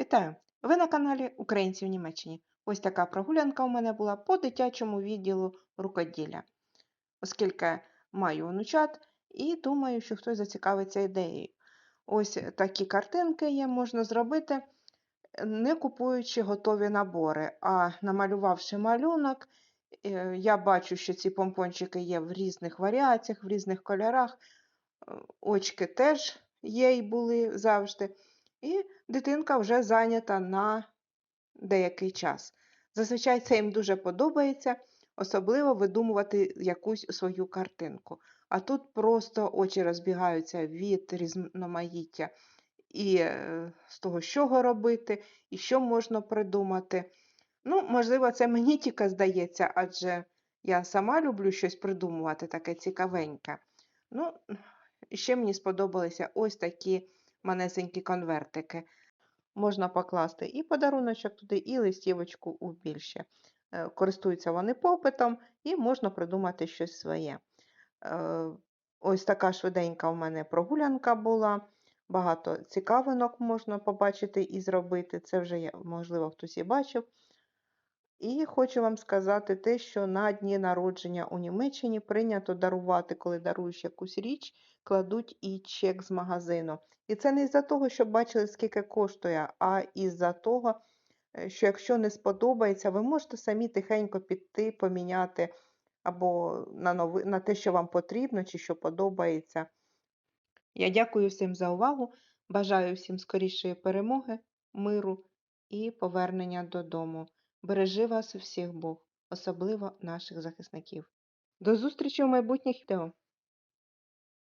Вітаю! Ви на каналі Українці в Німеччині. Ось така прогулянка у мене була по дитячому відділу рукоділля, оскільки маю онучат і думаю, що хтось зацікавиться ідеєю. Ось такі картинки є, можна зробити, не купуючи готові набори, а намалювавши малюнок. Е, Я бачу, що ці помпончики є в різних варіаціях, в різних кольорах. Е, Очки теж є і були завжди. І дитинка вже зайнята на деякий час. Зазвичай це їм дуже подобається, особливо видумувати якусь свою картинку. А тут просто очі розбігаються від різноманіття і е, з того, чого робити, і що можна придумати. Ну, можливо, це мені тільки здається, адже я сама люблю щось придумувати, таке цікавеньке. Ну, ще мені сподобалися ось такі манесенькі конвертики. Можна покласти і подаруночок туди, і листівочку у більше. Користуються вони попитом і можна придумати щось своє. Е, Ось така швиденька у мене прогулянка була. Багато цікавинок можна побачити і зробити. Це вже, можливо, хтось і бачив. І хочу вам сказати те, що на дні народження у Німеччині прийнято дарувати, коли даруєш якусь річ, кладуть і чек з магазину. І це не із-за того, щоб бачили, скільки коштує, а із-за того, е, що якщо не сподобається, ви можете самі тихенько піти, поміняти або на, нови... на те, що вам потрібно чи що подобається. Я дякую всім за увагу. Бажаю всім скорішої перемоги, миру і повернення додому. Бережи вас всіх Бог, особливо наших захисників. До зустрічі у майбутніх відео!